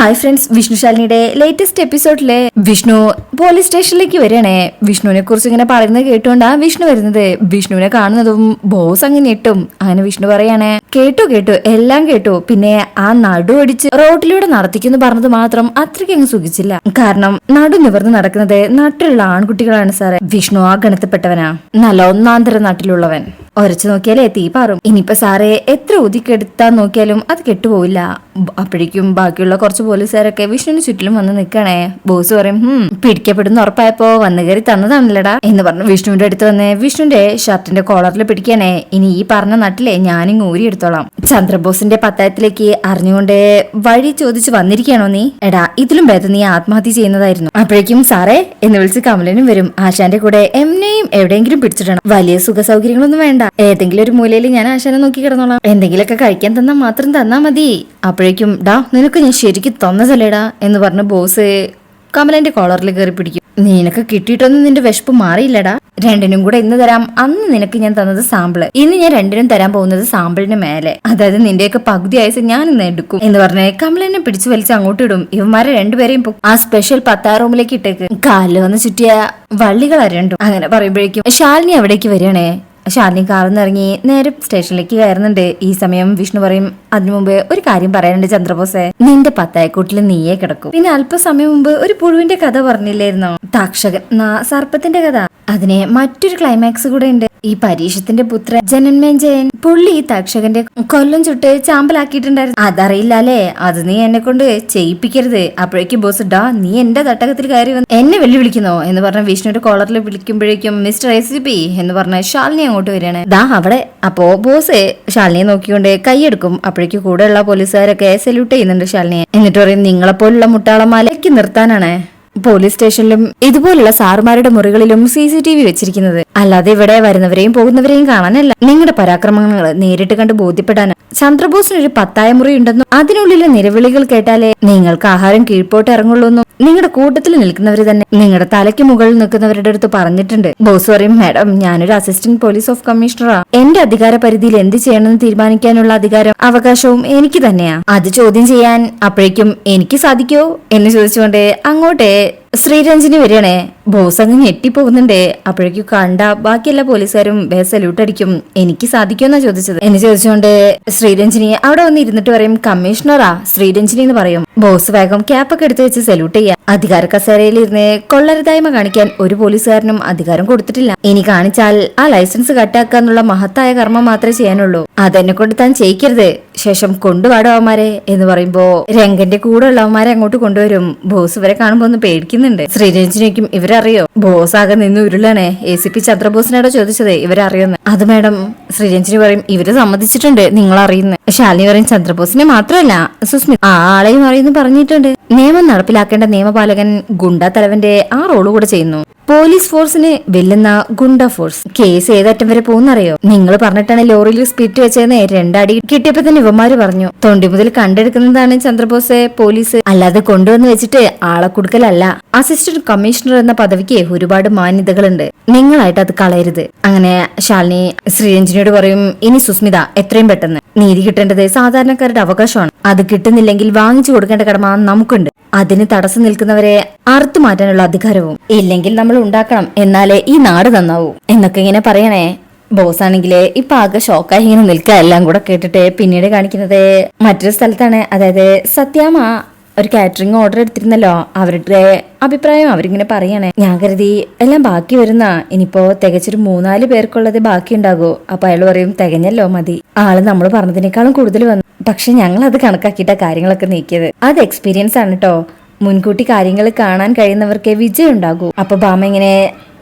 Hi friends Vishnu ശാലിനിയുടെ latest എപ്പിസോഡിലെ Vishnu police സ്റ്റേഷനിലേക്ക് വരികയാണേ. വിഷ്ണുവിനെ കുറിച്ച് ഇങ്ങനെ പറയുന്നത് കേട്ടുകൊണ്ടാ വിഷ്ണു വരുന്നത്. വിഷ്ണുവിനെ കാണുന്നതും ബോസ് അങ്ങനെ ഇട്ടും അങ്ങനെ വിഷ്ണു പറയാണേ കേട്ടു കേട്ടു എല്ലാം കേട്ടു. പിന്നെ ആ നടു അടിച്ച് റോട്ടിലൂടെ നടത്തിക്കുന്നു പറഞ്ഞത് മാത്രം അത്രയ്ക്ക് അങ്ങ് സുഖിച്ചില്ല. കാരണം നടു നിവർന്ന് നടക്കുന്നത് നാട്ടിലുള്ള ആൺകുട്ടികളാണ് സാറേ. വിഷ്ണു ആ ഗണത്തിൽപ്പെട്ടവനാ. നല്ല ഒന്നാന്തര നാട്ടിലുള്ളവൻ. ഒരച്ചു നോക്കിയാലേ തീ പാറും. ഇനിയിപ്പോ സാറേ എത്ര ഒതുക്കെടുത്താൻ നോക്കിയാലും അത് കെട്ടുപോയില്ല ബ- അപ്പോഴേക്കും ബാക്കിയുള്ള കുറച്ച് പോലീസുകാരൊക്കെ വിഷ്ണുവിന് ചുറ്റിലും വന്ന് നിൽക്കണേ. ബോസ് പറയും ഹും പിടിക്കപ്പെടുന്ന ഉറപ്പായപ്പോ വന്നു കയറി തന്നതാണല്ലടാ. എന്ന് പറഞ്ഞു വിഷ്ണുവിന്റെ അടുത്ത് വന്ന് വിഷ്ണുവിന്റെ ഷർട്ടിന്റെ കോളറിൽ പിടിക്കാനേ ഇനി ഈ പറഞ്ഞ നാട്ടിലെ ഞാനിങ് ഊരിയെടുത്തോളാം. ചന്ദ്രബോസിന്റെ പത്തായത്തിലേക്ക് അറിഞ്ഞുകൊണ്ട് വഴി ചോദിച്ച് വന്നിരിക്കണോ നീ? എടാ ഇതിലും ഭേദം നീ ആത്മഹത്യ ചെയ്യുന്നതായിരുന്നു. അപ്പോഴേക്കും സാറേ എന്ന് വിളിച്ച് കമലനും വരും. ആശാന്റെ കൂടെ എമ്നെയും എവിടെയെങ്കിലും പിടിച്ചിടണം. വലിയ സുഖ സൗകര്യങ്ങളൊന്നും വേണ്ട. ഏതെങ്കിലും ഒരു മൂലയിൽ ഞാൻ ആശാനെ നോക്കി കിടന്നോളാം. എന്തെങ്കിലുമൊക്കെ കഴിക്കാൻ തന്നാൽ മാത്രം തന്നാൽ മതി. അപ്പോഴേക്കും ഡാ നിനക്ക് ഞാൻ ശരിക്കും തന്നതല്ലേടാ എന്ന് പറഞ്ഞ ബോസ് കമലന്റെ കോളറിൽ കയറി പിടിക്കും. നിനക്ക് കിട്ടിയിട്ടൊന്നും നിന്റെ വിശപ്പ് മാറിയില്ലടാ. രണ്ടിനും കൂടെ ഇന്ന് തരാം. അന്ന് നിനക്ക് ഞാൻ തന്നത് സാമ്പിൾ. ഇന്ന് ഞാൻ രണ്ടിനും തരാൻ പോകുന്നത് സാമ്പിളിന് മേലെ. അതായത് നിന്റെയൊക്കെ പകുതി ആയസ് ഞാൻ ഇന്ന് എടുക്കും. എന്ന് പറഞ്ഞ് കമലനെ പിടിച്ചു വലിച്ച് അങ്ങോട്ട് ഇടും. ഇവന്മാരെ രണ്ടുപേരെയും ആ സ്പെഷ്യൽ പത്താ റൂമിലേക്ക് ഇട്ടേക്ക്. കാലിൽ വന്ന് ചുറ്റിയ വള്ളികൾ രണ്ടും അങ്ങനെ പറയുമ്പോഴേക്കും ശാലിനി അവിടേക്ക് വരികയാണേ? ശാലിനി കാറിൽ ഇറങ്ങി നേരെ സ്റ്റേഷനിലേക്ക് കയറുന്നുണ്ട്. ഈ സമയം വിഷ്ണു പറയും അതിനു മുമ്പ് ഒരു കാര്യം പറയാനുണ്ട് ചന്ദ്രബോസെ. നിന്റെ പത്തായക്കൂട്ടിൽ നീയെ കിടക്കും. പിന്നെ അല്പസമയം മുമ്പ് ഒരു പുഴുവിന്റെ കഥ പറഞ്ഞില്ലായിരുന്നോ? താക്ഷകൻ സർപ്പത്തിന്റെ കഥ. അതിനെ മറ്റൊരു ക്ലൈമാക്സ് കൂടെ ഉണ്ട്. ഈ പരീക്ഷത്തിന്റെ പുത്രൻ ജനന്മേൻ ജയൻ പുള്ളി തക്ഷകന്റെ കൊല്ലം ചുട്ട് ചാമ്പലാക്കിയിട്ടുണ്ടായിരുന്നു. അതറിയില്ല അല്ലേ അത് നീ എന്നെ കൊണ്ട് ചെയ്യിപ്പിക്കരുത്. അപ്പോഴേക്കും ബോസ് ഡാ നീ എന്റെ തട്ടകത്തിൽ കയറി വന്ന് എന്നെ വെല്ലുവിളിക്കുന്നോ? എന്ന് പറഞ്ഞ വിഷ്ണുവിന്റെ കോളറിൽ വിളിക്കുമ്പോഴേക്കും മിസ്റ്റർ എസ് പി എന്ന് പറഞ്ഞ ശാലിനി അങ്ങോട്ട് വരികയാണ്. ദാ അവിടെ. അപ്പോ ബോസ് ശാലിനിയെ നോക്കിക്കൊണ്ട് കൈയെടുക്കും അപ്പോഴേക്കും കൂടെയുള്ള പോലീസുകാരൊക്കെ സല്യൂട്ട് ചെയ്യുന്നുണ്ട് ശാലിനിയെ എന്നിട്ട് പറയും നിങ്ങളെപ്പോലുള്ള മുട്ടാളമാലയ്ക്ക് നിർത്താനാണ്. പോലീസ് സ്റ്റേഷനിലും ഇതുപോലുള്ള സാറുമാരുടെ മുറികളിലും സി സി ടി വി വെച്ചിരിക്കുന്നത്. അല്ലാതെ ഇവിടെ വരുന്നവരെയും പോകുന്നവരെയും കാണാനല്ല. നിങ്ങളുടെ പരാക്രമങ്ങൾ നേരിട്ട് കണ്ട് ബോധ്യപ്പെടാൻ ചന്ദ്രബോസിന് ഒരു പത്തായ മുറി ഉണ്ടെന്നും അതിനുള്ളിലെ നിലവിളികൾ കേട്ടാലേ നിങ്ങൾക്ക് ആഹാരം കീഴ്പോട്ട് ഇറങ്ങുള്ളൂ നിങ്ങളുടെ കൂട്ടത്തിൽ നിൽക്കുന്നവർ തന്നെ നിങ്ങളുടെ തലയ്ക്ക് മുകളിൽ നിൽക്കുന്നവരുടെ അടുത്ത് പറഞ്ഞിട്ടുണ്ട്. ബോസ് പറയും മാഡം ഞാനൊരു അസിസ്റ്റന്റ് പോലീസ് ഓഫ് കമ്മീഷണറാ എന്റെ അധികാര പരിധിയിൽ എന്ത് ചെയ്യണമെന്ന് തീരുമാനിക്കാനുള്ള അധികാരം അവകാശവും എനിക്ക് തന്നെയാ. അത് ചോദ്യം ചെയ്യാൻ അപ്പോഴേക്കും എനിക്ക് സാധിക്കോ? എന്ന് ചോദിച്ചുകൊണ്ട് അങ്ങോട്ടേ ശ്രീരഞ്ജിനി വരികയാണേ. ബോസ് അങ്ങ് ഞെട്ടിപ്പോകുന്നുണ്ടേ. അപ്പോഴേക്കും കണ്ട ബാക്കിയെല്ലാ പോലീസുകാരും വേ സല്യൂട്ട് അടിക്കും. എനിക്ക് സാധിക്കുമെന്നാ ചോദിച്ചത്. എന്ന് ചോദിച്ചുകൊണ്ട് ശ്രീരഞ്ജിനി അവിടെ വന്ന് ഇരുന്നിട്ട് പറയും കമ്മീഷണറാ ശ്രീരഞ്ജിനി എന്ന് പറയും. ബോസ് വേഗം ക്യാപ്പൊക്കെ എടുത്ത് വെച്ച് സല്യൂട്ട് ചെയ്യാം. അധികാര കസേരയിൽ ഇരുന്ന് കൊള്ളരുതായ്മ കാണിക്കാൻ ഒരു പോലീസുകാരനും അധികാരം കൊടുത്തിട്ടില്ല. ഇനി കാണിച്ചാൽ ആ ലൈസൻസ് കട്ടാക്കുക എന്നുള്ള മഹത്തായ കർമ്മം മാത്രമേ ചെയ്യാനുള്ളൂ. അതെന്നെ കൊണ്ട് താൻ ചെയ്യിക്കരുത്. ശേഷം കൊണ്ടുപാടും അവന്മാരെ എന്ന് പറയുമ്പോ രംഗന്റെ കൂടെ ഉള്ളവന്മാരെ അങ്ങോട്ട് കൊണ്ടുവരും. ബോസ് ഇവരെ കാണുമ്പോ ഒന്ന് പേടിക്കുന്നുണ്ട്. ശ്രീരഞ്ജനിക്കും ഇവരറിയോ? ബോസ് ആകെ നിന്ന് ഉരുളാണേ. എ സി പി ചന്ദ്രബോസിനോട് ചോദിച്ചത് ഇവരറിയോന്ന്. അത് മാഡം ശ്രീരഞ്ജനി പറയും ഇവർ സമ്മതിച്ചിട്ടുണ്ട് നിങ്ങൾ അറിയുന്നു ശാലിനി പറയും ചന്ദ്രബോസിനെ മാത്രമല്ല സുസ്മി ആ ആളെയും അറിയുന്നു പറഞ്ഞിട്ടുണ്ട്. നിയമം നടപ്പിലാക്കേണ്ട നിയമപാലകൻ ഗുണ്ട തലവന്റെ ആ റോൾ കൂടെ ചെയ്യുന്നു. പോലീസ് ഫോഴ്സിന് വെല്ലുന്ന ഗുണ്ട ഫോഴ്സ്. കേസ് ഏതറ്റം വരെ പോകുന്നറിയോ? നിങ്ങൾ പറഞ്ഞിട്ടാണ് ലോറിയിൽ സ്പിറ്റ് വെച്ചതെന്ന് രണ്ടടി കിട്ടിയപ്പോ തന്നെ ഇവന്മാര് പറഞ്ഞു. തൊണ്ടി മുതൽ കണ്ടെടുക്കുന്നതാണ് ചന്ദ്രബോസെ പോലീസ്. അല്ലാതെ കൊണ്ടുവന്ന് വെച്ചിട്ട് ആളെ കൊടുക്കലല്ല. അസിസ്റ്റന്റ് കമ്മീഷണർ എന്ന പദവിക്ക് ഒരുപാട് മാന്യതകളുണ്ട്. നിങ്ങളായിട്ട് അത് കളയരുത്. അങ്ങനെ ശാലിനി ശ്രീരഞ്ജനിയോട് പറയും ഇനി സുസ്മിത എത്രയും പെട്ടെന്ന്. നീതി കിട്ടേണ്ടത് സാധാരണക്കാരുടെ അവകാശമാണ്. അത് കിട്ടുന്നില്ലെങ്കിൽ വാങ്ങിച്ചു കൊടുക്കേണ്ട കടമ നമുക്കുണ്ട്. അതിന് തടസ്സം നിൽക്കുന്നവരെ അറുത്തു മാറ്റാനുള്ള അധികാരവും ഇല്ലെങ്കിൽ നമ്മൾ ഉണ്ടാക്കണം. എന്നാലേ ഈ നാട് നന്നാവൂ. എന്നൊക്കെ ഇങ്ങനെ പറയണേ. ബോസ് ആണെങ്കിൽ ഇപ്പൊ ആകെ ഷോക്കായി ഇങ്ങനെ നിൽക്കുക എല്ലാം കൂടെ കേട്ടിട്ട് പിന്നീട് കാണിക്കുന്നത് മറ്റൊരു സ്ഥലത്താണ്. അതായത് സത്യാമ ഒരു കാറ്ററിംഗ് ഓർഡർ എടുത്തിരുന്നല്ലോ. അവരുടെ അഭിപ്രായം അവരിങ്ങനെ പറയണേ. ഞാൻ കരുതി എല്ലാം ബാക്കി വരുന്ന. ഇനിയിപ്പോ തികച്ചൊരു മൂന്നാൽ പേർക്കുള്ളത് ബാക്കി ഉണ്ടാകൂ അപ്പൊ അയാൾ പറയും തികഞ്ഞല്ലോ മതി. ആൾ നമ്മൾ പറഞ്ഞതിനേക്കാളും കൂടുതൽ വന്നു. പക്ഷെ ഞങ്ങൾ അത് കണക്കാക്കിയിട്ട കാര്യങ്ങളൊക്കെ നീക്കിയത്. അത് എക്സ്പീരിയൻസ് ആണ് കേട്ടോ മുൻകൂട്ടി കാര്യങ്ങൾ കാണാൻ കഴിയുന്നവർക്ക് വിജയം ഉണ്ടാകൂ അപ്പൊ ബാമ ഇങ്ങനെ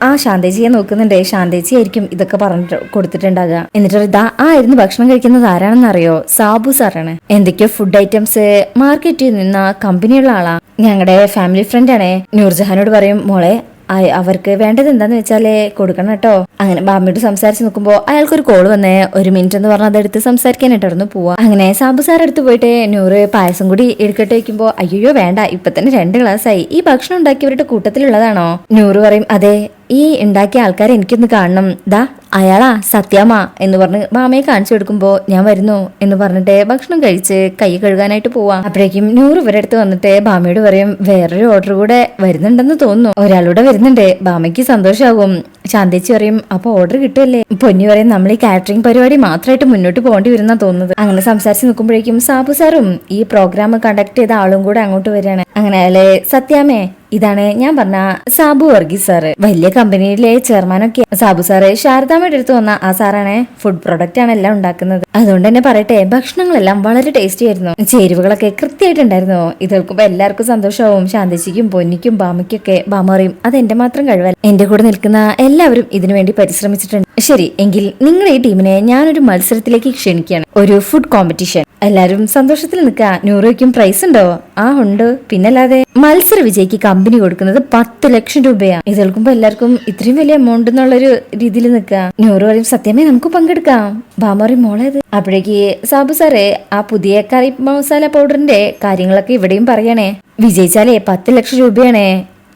ആ ശാന്തേച്ചിയെ നോക്കുന്നുണ്ട്. ശാന്തേജി ആയിരിക്കും ഇതൊക്കെ പറഞ്ഞിട്ട് കൊടുത്തിട്ടുണ്ടാകുക എന്നിട്ട് ഇതാ ആ ഇരുന്ന് ഭക്ഷണം കഴിക്കുന്നത് ആരാണെന്ന് അറിയോ സാബു സാറാണ്. എന്തൊക്കെയോ ഫുഡ് ഐറ്റംസ് മാർക്കറ്റിൽ നിന്ന കമ്പനിയുള്ള ആളാ. ഞങ്ങളുടെ ഫാമിലി ഫ്രണ്ട് ആണേ. നൂർജഹാനോട് പറയും മോളെ അവർക്ക് വേണ്ടത് എന്താന്ന് വെച്ചാലേ കൊടുക്കണം കേട്ടോ. അങ്ങനെ ബാമ്മയോട് സംസാരിച്ച് അയാൾക്ക് ഒരു കോൾ വന്നേ. ഒരു മിനിറ്റ് എന്ന് പറഞ്ഞാൽ അതെടുത്ത് സംസാരിക്കാനായിട്ടായിരുന്നു പോവാ. അങ്ങനെ സാബു സാർ എടുത്ത് പോയിട്ട് നൂറ് പായസം കൂടി എടുക്കട്ടെ വെക്കുമ്പോ അയ്യോ വേണ്ട ഇപ്പൊ തന്നെ രണ്ട് ഗ്ലാസ് ആയി. ഈ ഭക്ഷണം ഉണ്ടാക്കിയവരുടെ കൂട്ടത്തിലുള്ളതാണോ? നൂറ് പറയും അതെ ഈ ഉണ്ടാക്കിയ ആൾക്കാരെ എനിക്കൊന്ന് കാണണം. ദാ അയാളാ സത്യമാ എന്ന് പറഞ്ഞ് മാമയെ കാണിച്ചു കൊടുക്കുമ്പോ ഞാൻ വരുന്നു എന്ന് പറഞ്ഞിട്ട് ഭക്ഷണം കഴിച്ച് കൈ കഴുകാനായിട്ട് പോവാം. അപ്പോഴേക്കും നൂറ് ഇവരുടെ അടുത്ത് വന്നിട്ട് ബാമയോട് പറയും വേറൊരു ഓർഡർ കൂടെ വരുന്നുണ്ടെന്ന് തോന്നുന്നു. ഒരാളൂടെ വരുന്നുണ്ട്. ബാമയ്ക്ക് സന്തോഷാവും ശാന്തേച്ചി പറയും അപ്പൊ ഓർഡർ കിട്ടുമല്ലേ പൊന്നി പറയും നമ്മൾ ഈ കാറ്ററിംഗ് പരിപാടി മാത്രമായിട്ട് മുന്നോട്ട് പോകേണ്ടി വരുന്ന തോന്നുന്നത്. അങ്ങനെ സംസാരിച്ച് നിൽക്കുമ്പോഴേക്കും സാബു സാറും ഈ പ്രോഗ്രാം കണ്ടക്ട് ചെയ്ത ആളും കൂടെ അങ്ങോട്ട് വരികയാണ്. അങ്ങനെ അല്ലേ സത്യാമേ ഇതാണ് ഞാൻ പറഞ്ഞ സാബു വർഗീസ് സാറ്. വലിയ കമ്പനിയിലെ ചെയർമാനൊക്കെ സാബു സാറ് ശാരദാമ്മയുടെ അടുത്ത് വന്ന ആ സാറാണ് ഫുഡ് പ്രൊഡക്റ്റ് ആണ് എല്ലാം ഉണ്ടാക്കുന്നത്. അതുകൊണ്ട് തന്നെ പറയട്ടെ ഭക്ഷണങ്ങളെല്ലാം വളരെ ടേസ്റ്റി ആയിരുന്നു. ചേരുവകളൊക്കെ കൃത്യമായിട്ടുണ്ടായിരുന്നു ഇത് കേൾക്കുമ്പോ എല്ലാവർക്കും സന്തോഷമാവും. ശാന്തിച്ചിക്കും പൊന്നിക്കും ബാമയ്ക്കൊക്കെ. ബാമ പറയും അത് എന്റെ മാത്രം കഴിവല്ല. എന്റെ കൂടെ നിൽക്കുന്ന എല്ലാവരും ഇതിനുവേണ്ടി പരിശ്രമിച്ചിട്ടുണ്ട്. ശരി എങ്കിൽ നിങ്ങളുടെ ഈ ടീമിനെ ഞാനൊരു മത്സരത്തിലേക്ക് ക്ഷണിക്കുകയാണ്. ഒരു ഫുഡ് കോമ്പറ്റീഷൻ എല്ലാരും സന്തോഷത്തിൽ നിൽക്കുക. നൂറോയ്ക്കും പ്രൈസ് ഉണ്ടോ? ആ ഉണ്ട്. പിന്നല്ലാതെ മത്സര വിജയിക്ക് കമ്പനി കൊടുക്കുന്നത് പത്ത് ലക്ഷം രൂപയാണ് ഇത് കേൾക്കുമ്പോ എല്ലാവർക്കും ഇത്രയും വലിയ എമൗണ്ട് എന്നുള്ളൊരു രീതിയിൽ നിൽക്കുക. നൂറ് പറയും സത്യമേ നമുക്ക് പങ്കെടുക്കാം. ബാമറി മോളേത് അപ്പോഴേക്ക് സാബു സാറേ ആ പുതിയ കറി മസാല പൗഡറിന്റെ കാര്യങ്ങളൊക്കെ ഇവിടെയും പറയണേ. വിജയിച്ചാലേ പത്ത് ലക്ഷം രൂപയാണേ.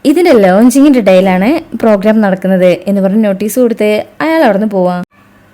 ഇതിന്റെ ലോഞ്ചിങ്ങിന്റെ ഇടയിലാണ് പ്രോഗ്രാം നടക്കുന്നത് എന്ന് പറഞ്ഞ് നോട്ടീസ് കൊടുത്ത് അയാൾ അവിടെ നിന്ന് പോവാം.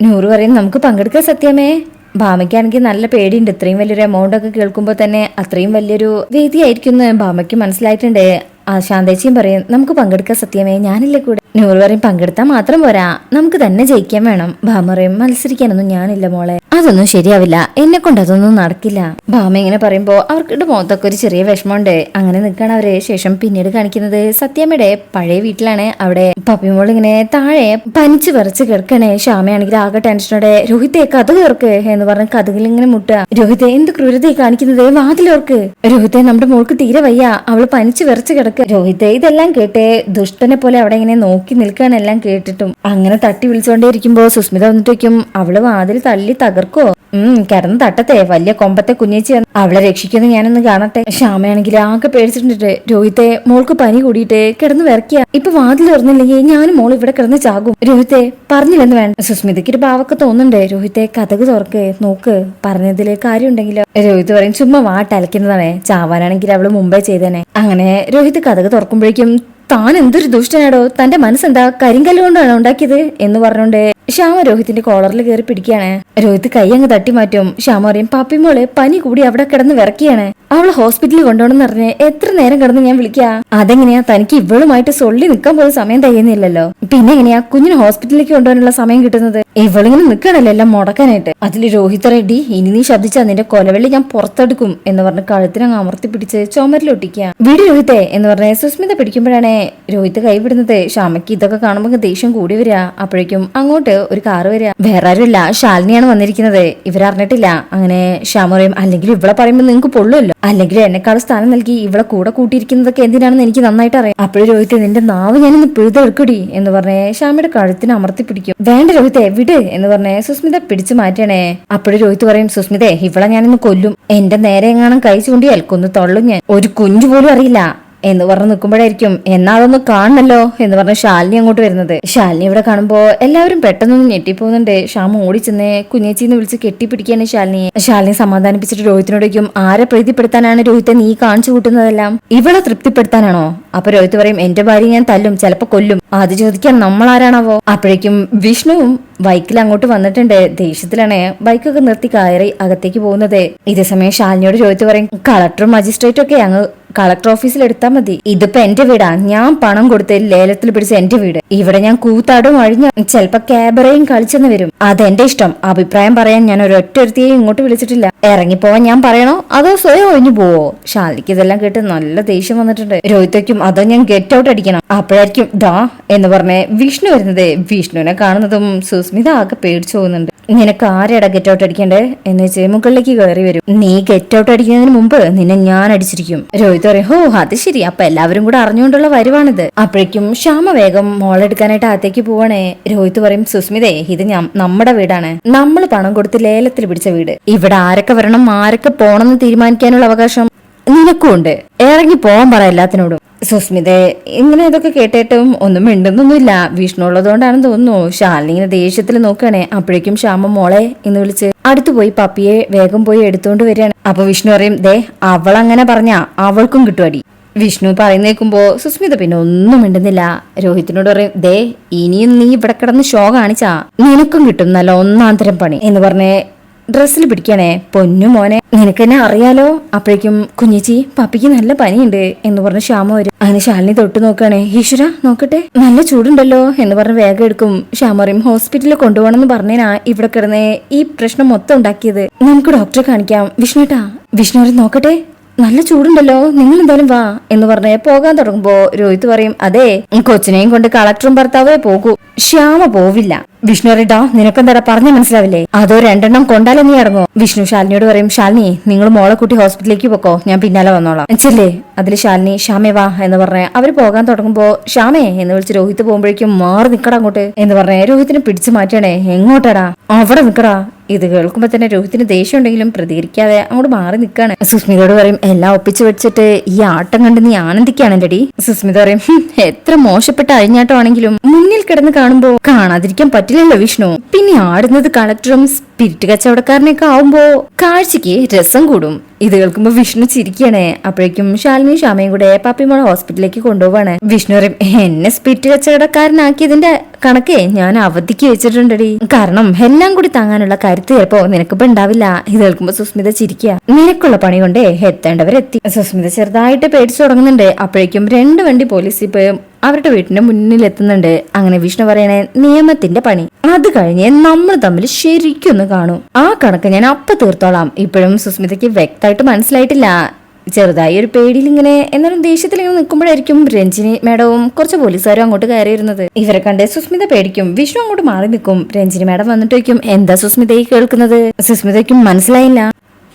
നൂറ് പറയും നമുക്ക് പങ്കെടുക്കാൻ സത്യമേ. ഭാമയ്ക്കാണെങ്കിൽ നല്ല പേടിയുണ്ട്. ഇത്രയും വലിയൊരു എമൗണ്ട് ഒക്കെ കേൾക്കുമ്പോൾ തന്നെ അത്രയും വലിയൊരു വേദിയായിരിക്കും എന്ന് ഭാമയ്ക്ക് മനസ്സിലായിട്ടുണ്ട്. ആ ശാന്തേച്ചിയും പറയും നമുക്ക് പങ്കെടുക്കാൻ സത്യമേ. ഞാനില്ലേ കൂടെ? പറയും പങ്കെടുത്താൽ മാത്രം പോരാ. നമുക്ക് തന്നെ ജയിക്കാൻ വേണം. ഭാമറയും മത്സരിക്കാനൊന്നും ഞാനില്ല മോളെ. അതൊന്നും ശരിയാവില്ല. എന്നെ കൊണ്ട് അതൊന്നും നടക്കില്ല. ഭാമ ഇങ്ങനെ പറയുമ്പോ അവർക്കിട്ട് മുഖത്തൊക്കെ ഒരു ചെറിയ വിഷമമുണ്ട്. അങ്ങനെ നിൽക്കണം അവരെ. ശേഷം പിന്നീട് കാണിക്കുന്നത് സത്യാമ്മയുടെ പഴയ വീട്ടിലാണ് അവിടെ. പപ്പിമോൾ ഇങ്ങനെ താഴെ പനിച്ച് പറിച്ച് കിടക്കണേ. ശ്യാമയാണെങ്കിൽ ആകെ ടെൻഷനോടെ രോഹിത്തെ കഥ കേർക്ക് എന്ന് പറഞ്ഞ് കഥകിൽ ഇങ്ങനെ മുട്ടുക. രോഹിത്തെ എന്ത് ക്രൂരതയെ കാണിക്കുന്നത്? വാതിലോർക്ക് രോഹിത്തെ നമ്മുടെ മോൾക്ക് തീരെ വയ്യ. അവൾ പനിച്ച് വിറച്ച് കിടക്കുക രോഹിത്തെ ഇതെല്ലാം കേട്ടേ ദുഷ്ടനെ പോലെ അവിടെ ഇങ്ങനെ നോക്കി നിൽക്കുകയാണ് എല്ലാം കേട്ടിട്ടും. അങ്ങനെ തട്ടി വിളിച്ചുകൊണ്ടേ ഇരിക്കുമ്പോ സുസ്മിത വന്നിട്ടേക്കും അവൾ വാതിൽ തള്ളി തകർക്കോ ഉം കിടന്ന് തട്ടത്തെ വലിയ കൊമ്പത്തെ കുഞ്ഞേച്ചി അവളെ രക്ഷിക്കുന്ന ഞാനൊന്ന് കാണട്ടെ. ശ്യാമയാണെങ്കിൽ ആകെ പേടിച്ചിട്ടുണ്ട്. രോഹിത്തെ മോൾക്ക് പനി കൂടിയിട്ട് കിടന്ന് വിറക്കിയ ഇപ്പൊ വാതിൽ തുറന്നില്ലെങ്കിൽ ഞാനും മോൾ ഇവിടെ കിടന്ന് ചാകും. രോഹിത്തെ പറഞ്ഞില്ലെന്ന് വേണ്ട. സുസ്മിതയ്ക്ക് ഒരു ഭാവൊക്കെ തോന്നുന്നുണ്ട്. രോഹിത്തെ കഥക് തുറക്ക് നോക്ക്. പറഞ്ഞതിൽ കാര്യമുണ്ടെങ്കിലോ? രോഹിത് പറയും ചുമ്മാ വാട്ടലക്കുന്നതാണേ ചാവാനാണെങ്കിൽ അവൾ മുമ്പേ ചെയ്തേനെ. അങ്ങനെ രോഹിത് കഥക് തുറക്കുമ്പോഴേക്കും താൻ എന്തൊരു ദുഷ്ടനാടോ? തന്റെ മനസ്സെന്താ കരിങ്കല്ല് കൊണ്ടാണ് ഉണ്ടാക്കിയത്? എന്ന് പറഞ്ഞോണ്ട് ശ്യാമ രോഹിത്തിന്റെ കോളറിൽ കയറി പിടിക്കുകയാണ്. രോഹിത് കൈ അങ്ങ് തട്ടി മാറ്റും ശ്യാമ പറയും പാപ്പിമോൾ പനി കൂടി അവിടെ കിടന്ന് വിറക്കിയാണ് അവൾ ഹോസ്പിറ്റലിൽ കൊണ്ടുപോകണമെന്ന് പറഞ്ഞ് എത്ര നേരം കിടന്ന് ഞാൻ വിളിക്കാ? അതെങ്ങനെയാ? തനിക്ക് ഇവളുമായിട്ട് സൊള്ളി നിൽക്കാൻ പോലും സമയം തികയുന്നില്ലല്ലോ. പിന്നെ എങ്ങനെയാ കുഞ്ഞിന് ഹോസ്പിറ്റലിലേക്ക് കൊണ്ടുപോകാനുള്ള സമയം കിട്ടുന്നത്? ഇവളിങ്ങനെ നിൽക്കണല്ലോ എല്ലാം മുടക്കാനായിട്ട്. അതിൽ രോഹിത് റെഡ്ഡി ഇനി നീ ശബ്ദിച്ചാ നിന്റെ കൊലവെള്ളി ഞാൻ പുറത്തെടുക്കും എന്ന് പറഞ്ഞ് കഴുത്തിനങ്ങ് അമർത്തി പിടിച്ച് ചുമരിലൊട്ടിക്കുക. വീട് രോഹിത്തെ എന്ന് പറഞ്ഞ സുസ്മിത പിടിക്കുമ്പോഴാണ് രോഹിത് കൈവിടുന്നത് ഷാമയ്ക്ക് ഇതൊക്കെ കാണുമ്പോൾ ദേഷ്യം കൂടി വരിക അപ്പോഴേക്കും അങ്ങോട്ട് ഒരു കാറ് വരിക വേറെ ആരുമില്ല. ശാലിനിയാണ് വന്നിരിക്കുന്നത്. ഇവരറിഞ്ഞിട്ടില്ല. അങ്ങനെ ഷാമറയും അല്ലെങ്കിൽ ഇവിടെ പറയുമ്പോൾ നിങ്ങൾക്ക് പൊള്ളുമല്ലോ. അല്ലെങ്കിൽ എന്നെക്കാളും സ്ഥാനം നൽകി ഇവിടെ കൂടെ കൂട്ടിയിരിക്കുന്നതൊക്കെ എന്തിനാണെന്ന് എനിക്ക് നന്നായിട്ട് അറിയാം. അപ്പോഴും രോഹിത്തെ നിന്റെ നാവ് ഞാനിന്ന് പിഴുതെടുക്കടി എന്ന് പറഞ്ഞേ ശ്യാമയുടെ കഴുത്തിന് അമർത്തി പിടിക്കും. വേണ്ട രോഹിത്തെ വിട് എന്ന് പറഞ്ഞേ സുസ്മിത പിടിച്ചു മാറ്റണേ. അപ്പോഴും രോഹിത് പറയും സുസ്മിതേ ഇവളെ ഞാനിന്ന് കൊല്ലും. എന്റെ നേരെ എങ്ങാനും കൈ ചൂണ്ടി കൊന്നു തള്ളും ഞാൻ. ഒരു കുഞ്ഞു പോലും അറിയില്ല. എന്ന് പറഞ്ഞ് നിൽക്കുമ്പോഴായിരിക്കും എന്നാ അതൊന്ന് കാണണല്ലോ എന്ന് പറഞ്ഞ് ശാലിനി അങ്ങോട്ട് വരുന്നത്. ശാലിനി ഇവിടെ കാണുമ്പോ എല്ലാവരും പെട്ടെന്നൊന്ന് ഞെട്ടിപ്പോകുന്നുണ്ട്. ഷ്യാമ ഓടിച്ചെന്ന് കുഞ്ഞേച്ചിന്ന് വിളിച്ച് കെട്ടിപ്പിടിക്കാണ് ശാലിനിയെ ശാലിനി സമാധാനിപ്പിച്ചിട്ട് രോഹിത്തിനോടേക്കും ആരെ പ്രീതിപ്പെടുത്താനാണ് രോഹിത്തെ നീ കാണിച്ചു കൂട്ടുന്നതെല്ലാം? ഇവളെ തൃപ്തിപ്പെടുത്താനാണോ? അപ്പൊ രോഹിത് പറയും എന്റെ ഭാര്യ ഞാൻ തല്ലും ചിലപ്പോ കൊല്ലും. അത് ചോദിക്കാൻ നമ്മൾ ആരാണാവോ അപ്പോഴേക്കും വിഷ്ണുവും ബൈക്കിൽ അങ്ങോട്ട് വന്നിട്ടുണ്ട്. ദേഷ്യത്തിലാണ് ബൈക്കൊക്കെ നിർത്തി കയറി അകത്തേക്ക് പോകുന്നത്. ഇതേസമയം ശാലിനിയോട് ചോദിച്ചു പറയും കളക്ടറും മജിസ്ട്രേറ്റും ഒക്കെ അങ്ങ് കളക്ടർ ഓഫീസിൽ എടുത്താൽ മതി. ഇതിപ്പോ എന്റെ വീടാ. ഞാൻ പണം കൊടുത്ത് ലേലത്തിൽ പിടിച്ച എന്റെ വീട്. ഇവിടെ ഞാൻ കൂത്താടും അഴിഞ്ഞ ചിലപ്പോ ക്യാബറയും കളിച്ചെന്ന് വരും. അതെന്റെ ഇഷ്ടം. അഭിപ്രായം പറയാൻ ഞാൻ ഒരൊറ്റ ഇങ്ങോട്ട് വിളിച്ചിട്ടില്ല. ഇറങ്ങിപ്പോവാൻ ഞാൻ പറയണോ? അതോ സ്വയം ഒഴിഞ്ഞു പോവോ? ശാലിക്ക് ഇതെല്ലാം കേട്ട് നല്ല ദേഷ്യം വന്നിട്ടുണ്ട്. രോഹിതയ്ക്കും അതോ ഞാൻ ഗെറ്റ് ഔട്ട് അടിക്കണം. അപ്പോഴായിരിക്കും ദാ എന്ന് പറഞ്ഞ് വിഷ്ണു വരുന്നത്. വിഷ്ണുവിനെ കാണുന്നതും സുസ്മിത ആകെ പേടിച്ചു പോകുന്നുണ്ട്. നിനക്ക് ആരെടാ ഗെറ്റ് ഔട്ട് അടിക്കണ്ടേ എന്ന് വെച്ച് മുകളിലേക്ക് കയറി വരും. നീ ഗെറ്റ് ഔട്ട് അടിക്കുന്നതിന് മുമ്പ് നിന്നെ ഞാൻ അടിച്ചിരിക്കും. രോഹിത് പറയും ഹോ അത് ശരി. അപ്പൊ എല്ലാവരും കൂടെ അറിഞ്ഞുകൊണ്ടുള്ള വരുവാണിത്. അപ്പോഴേക്കും ശ്യാമ വേഗം മോളെടുക്കാനായിട്ട് അകത്തേക്ക് പോവാണേ. രോഹിത് പറയും സുസ്മിതേ ഇത് ഞാൻ നമ്മുടെ വീടാണ്. നമ്മൾ പണം കൊടുത്ത് ലേലത്തിൽ പിടിച്ച വീട്. ഇവിടെ ആരൊക്കെ വരണം ആരൊക്കെ പോണെന്ന് തീരുമാനിക്കാനുള്ള അവകാശം നിനക്കും ഉണ്ട് ഇറങ്ങി പോവാൻ പറ എല്ലാത്തിനോടും. സുസ്മിതെ ഇങ്ങനെ ഇതൊക്കെ കേട്ടിട്ടും ഒന്നും മിണ്ടുന്നൊന്നുമില്ല. വിഷ്ണു ഉള്ളതുകൊണ്ടാണെന്ന് തോന്നുന്നു. ശാലിനി ഇങ്ങനെ ദേഷ്യത്തിൽ നോക്കുകയാണെ. അപ്പോഴേക്കും ശ്യാമ മോളെ എന്ന് വിളിച്ച് അടുത്തു പോയി പപ്പിയെ വേഗം പോയി എടുത്തുകൊണ്ട് വരികയാണ്. അപ്പൊ വിഷ്ണു പറയും ദേ അവൾ അങ്ങനെ പറഞ്ഞ അവൾക്കും കിട്ടും അടി വിഷ്ണു പറയുന്നേക്കുമ്പോ സുസ്മിത പിന്നെ ഒന്നും മിണ്ടുന്നില്ല. രോഹിത്തിനോട് പറയും ദേ ഇനിയും നീ ഇവിടെ കിടന്ന് ഷോ കാണിച്ചാ നിനക്കും കിട്ടും നല്ല ഒന്നാന്തരം തരം പണി എന്ന് പറഞ്ഞേ ഡ്രസ്സിൽ പിടിക്കണേ? പൊന്നു മോനെ. നിനക്ക് എന്നെ അറിയാലോ? അപ്പോഴേക്കും കുഞ്ഞിച്ചി പപ്പിക്ക് നല്ല പനിയുണ്ട് എന്ന് പറഞ്ഞ് ശ്യാമ വരും. അങ്ങനെ ശാലിനി തൊട്ട് നോക്കുകയാണേ ഈശ്വര നോക്കട്ടെ. നല്ല ചൂടുണ്ടല്ലോ എന്ന് പറഞ്ഞ് വേഗം എടുക്കും. ശ്യാമ പറയും ഹോസ്പിറ്റലിൽ കൊണ്ടുപോകണമെന്ന് പറഞ്ഞേനാ ഇവിടെ കിടന്ന് ഈ പ്രശ്നം മൊത്തം ഉണ്ടാക്കിയത്. നമുക്ക് ഡോക്ടറെ കാണിക്കാം. വിഷ്ണുട്ടാ വിഷ്ണു നോക്കട്ടെ നല്ല ചൂടുണ്ടല്ലോ നിങ്ങൾ എന്തായാലും വാ എന്ന് പറഞ്ഞ് പോകാൻ തുടങ്ങുമ്പോ രോഹിത് പറയും അതെ കൊച്ചിനെയും കൊണ്ട് കളക്ടറും ഭർത്താവേ പോകൂ. ശ്യാമ പോവില്ല. വിഷ്ണു അറിയട്ടോ നിനക്കെന്താടാ പറഞ്ഞ മനസ്സിലാവില്ലേ? അതോ രണ്ടെണ്ണം കൊണ്ടാലേ നീ ഇറങ്ങോ? വിഷ്ണു ശാലിനിയോട് പറയും ശാലിനി നിങ്ങൾ മോളെ കുട്ടി ഹോസ്പിറ്റലിലേക്ക് പോക്കോ ഞാൻ പിന്നാലെ വന്നോളാം. ചെല്ലേ അതിൽ ശാലിനി ശ്യാമേ വാ എന്ന് പറഞ്ഞ് അവർ പോകാൻ തുടങ്ങുമ്പോ ശ്യാമേ എന്ന് വിളിച്ച് രോഹിത് പോകുമ്പോഴേക്കും മാറി നിക്കടാ അങ്ങോട്ട് എന്ന് പറഞ്ഞ് രോഹിത്തിനെ പിടിച്ചു മാറ്റണേ എങ്ങോട്ടാടാ? അവിടെ നിക്കടാ. ഇത് കേൾക്കുമ്പോൾ തന്നെ രോഹിത്തിന് ദേഷ്യം ഉണ്ടെങ്കിലും പ്രതികരിക്കാതെ അങ്ങോട്ട് മാറി നിൽക്കാണ് സുസ്മിതയോട് പറയും എല്ലാം ഒപ്പിച്ചു വെച്ചിട്ട് ഈ ആട്ടം കണ്ട് നീ ആനന്ദിക്കാണെന്റെടി സുസ്മിത പറയും എത്ര മോശപ്പെട്ട അഴിഞ്ഞാട്ടമാണെങ്കിലും മുന്നിൽ കിടന്ന് കാണുമ്പോ കാണാതിരിക്കാൻ പറ്റില്ലല്ലോ വിഷ്ണു. പിന്നെ ആടുന്നത് കളക്ടറും സ്പിരിറ്റ് കച്ചവടക്കാരനൊക്കെ ആവുമ്പോ കാഴ്ചക്ക് രസം കൂടും. ഇത് കേൾക്കുമ്പോ വിഷ്ണു ചിരിക്കണേ. അപ്പോഴേക്കും ശാലിനി ശ്യാമയും കൂടെ പാപ്പിമോളെ ഹോസ്പിറ്റലിലേക്ക് കൊണ്ടുപോവാണ്. വിഷ്ണു പറയും എന്നെ സ്പിരിറ്റ് കച്ചവടക്കാരനാക്കിയതിന്റെ കണക്കേ ഞാൻ അവധിക്ക് വെച്ചിട്ടുണ്ടടി. കാരണം എല്ലാം കൂടി താങ്ങാനുള്ള കരുത്ത് ചിലപ്പോ നിനക്കിപ്പോ ഉണ്ടാവില്ല. ഇത് കേൾക്കുമ്പോ സുസ്മിത ചിരിക്കുക നിനക്കുള്ള പണി കൊണ്ടേ എത്തേണ്ടവരെത്തി. സുസ്മിത ചെറുതായിട്ട് പേടിച്ചു തുടങ്ങുന്നുണ്ട്. അപ്പോഴേക്കും രണ്ട് വണ്ടി പോലീസ് ഇപ്പൊ അവരുടെ വീട്ടിന്റെ മുന്നിലെത്തുന്നുണ്ട്. അങ്ങനെ വിഷ്ണു പറയണേ നിയമത്തിന്റെ പണി. അത് കഴിഞ്ഞ് നമ്മൾ തമ്മിൽ ശരിക്കും ഒന്ന് കാണും. ആ കണക്ക് ഞാൻ അപ്പൊ തീർത്തോളാം. ഇപ്പോഴും സുസ്മിതയ്ക്ക് വ്യക്തമായിട്ട് മനസ്സിലായിട്ടില്ല. ചെറുതായി ഒരു പേടിയിൽ ഇങ്ങനെ എന്നാലും ദേഷ്യത്തിൽ ഇങ്ങനെ നിൽക്കുമ്പോഴായിരിക്കും രഞ്ജിനി മാഡവും കുറച്ച് പോലീസുകാരും അങ്ങോട്ട് കയറിയിരുന്നത്. ഇവരെ കണ്ട് സുസ്മിത പേടിക്കും. വിഷ്ണു അങ്ങോട്ട് മാറി നിൽക്കും. രഞ്ജിനി മാഡം വന്നിട്ട് വയ്ക്കും എന്താ സുസ്മിതയെ കേൾക്കുന്നത്? സുസ്മിതയ്ക്കും മനസ്സിലായില്ല.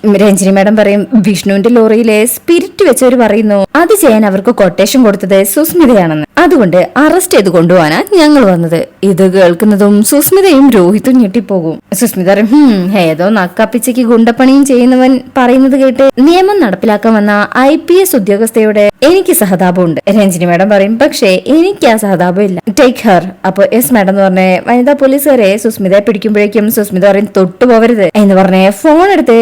രഞ്ജിനി മാഡം പറയും വിഷ്ണുവിന്റെ ലോറിയിലെ സ്പിരിറ്റ് വെച്ചവർ പറയുന്നു അത് ചെയ്യാൻ അവർക്ക് കൊട്ടേഷൻ കൊടുത്തത് സുസ്മിതയാണെന്ന്. അതുകൊണ്ട് അറസ്റ്റ് ചെയ്ത് കൊണ്ടുപോകാനാ ഞങ്ങൾ വന്നത്. ഇത് കേൾക്കുന്നതും സുസ്മിതയും രോഹിത്തും ഞെട്ടിപ്പോകും. സുസ്മിത പറയും "ഹും, ഏതോ നക്കാപ്പിച്ചയ്ക്ക് ഗുണ്ടപ്പണിയും ചെയ്യുന്നവൻ പറയുന്നത് കേട്ട് നിയമം നടപ്പിലാക്കാൻ വന്ന ഐ പി എസ് ഉദ്യോഗസ്ഥയോട് എനിക്ക് സഹതാപമുണ്ട്. രഞ്ജിനി മാഡം പറയും പക്ഷേ എനിക്ക് ആ സഹതാപം ഇല്ല. ടേക്ക് ഹർ അപ്പൊ എസ് മാഡം എന്ന് പറഞ്ഞ വനിതാ പോലീസുകാരെ സുസ്മിതയെ പിടിക്കുമ്പോഴേക്കും സുസ്മിത പറയും തൊട്ടു പോവരുത് എന്ന് പറഞ്ഞ് ഫോൺ എടുത്ത്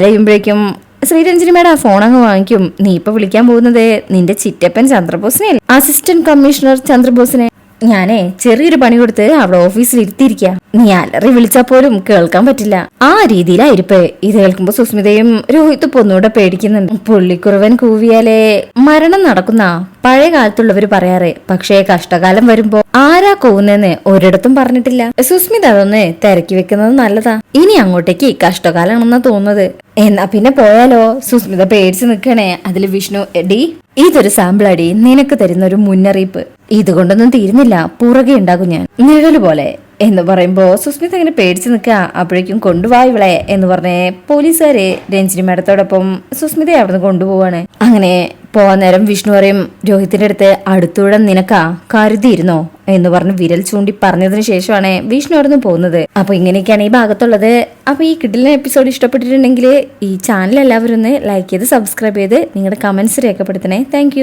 ഡയൽ ചെയ്യുമ്പോഴേക്കും ശ്രീരഞ്ജനി ആ ഫോൺ അങ്ങ് വാങ്ങിക്കും. നീ ഇപ്പൊ വിളിക്കാൻ പോകുന്നത് നിന്റെ ചിറ്റപ്പൻ ചന്ദ്രബോസിനെ അസിസ്റ്റന്റ് കമ്മീഷണർ ചന്ദ്രബോസിനെ. ഞാനേ ചെറിയൊരു പണി കൊടുത്ത് അവിടെ ഓഫീസിൽ ഇരുത്തിയിരിക്ക നീ അലറി വിളിച്ചാ പോലും കേൾക്കാൻ പറ്റില്ല. ആ രീതിയിലായിരിപ്പ്. ഇത് കേൾക്കുമ്പോ സുസ്മിതയും രോഹിത് പൊന്നൂടെ പേടിക്കുന്നുണ്ട്. പുള്ളിക്കുറവൻ കൂവിയാലേ മരണം നടക്കുന്ന. പഴയ കാലത്തുള്ളവർ പറയാറ്. പക്ഷേ കഷ്ടകാലം വരുമ്പോ ആരാ കൂവുന്നെന്ന് ഒരിടത്തും പറഞ്ഞിട്ടില്ല. സുസ്മിത അതൊന്ന് തിരക്കി വെക്കുന്നത് നല്ലതാ. ഇനി അങ്ങോട്ടേക്ക് കഷ്ടകാലാണെന്നാ തോന്നുന്നത്. എന്നാ പിന്നെ പോയാലോ? സുസ്മിത പേടിച്ച് നിൽക്കണേ. അതിൽ വിഷ്ണു എടി ഇതൊരു സാമ്പിൾ അടി നിനക്ക് തരുന്ന ഒരു മുന്നറിയിപ്പ്. ഇതുകൊണ്ടൊന്നും തീരുന്നില്ല. പുറകെ ഉണ്ടാകും ഞാൻ. നിഴൽ പോലെ എന്ന് പറയുമ്പോ സുസ്മിത ഇങ്ങനെ പേടിച്ച് നിൽക്കുക. അപ്പോഴേക്കും കൊണ്ടുപോവാ ഇവളെ എന്ന് പറഞ്ഞ് പോലീസുകാര് രഞ്ജിനി മേഡത്തോടൊപ്പം സുസ്മിതയെ അവിടുന്ന് കൊണ്ടുപോവാണ്. അങ്ങനെ പോവാൻ നേരം വിഷ്ണു പറയും രോഹിത്തിന്റെ അടുത്ത് അടുത്തൂടെ നിനക്കാ കരുതിയിരുന്നോ? എന്ന് പറഞ്ഞ് വിരൽ ചൂണ്ടി പറഞ്ഞതിന് ശേഷമാണ് വിഷ്ണു അവിടുന്ന് പോകുന്നത്. അപ്പൊ ഇങ്ങനെയൊക്കെയാണ് ഈ ഭാഗത്തുള്ളത്. അപ്പൊ ഈ കിഡിലിന് എപ്പിസോഡ് ഇഷ്ടപ്പെട്ടിട്ടുണ്ടെങ്കിൽ ഈ ചാനൽ എല്ലാവരും ഒന്ന് ലൈക്ക് ചെയ്ത് സബ്സ്ക്രൈബ് ചെയ്ത് നിങ്ങളുടെ കമന്റ്സ് രേഖപ്പെടുത്തണേ. താങ്ക്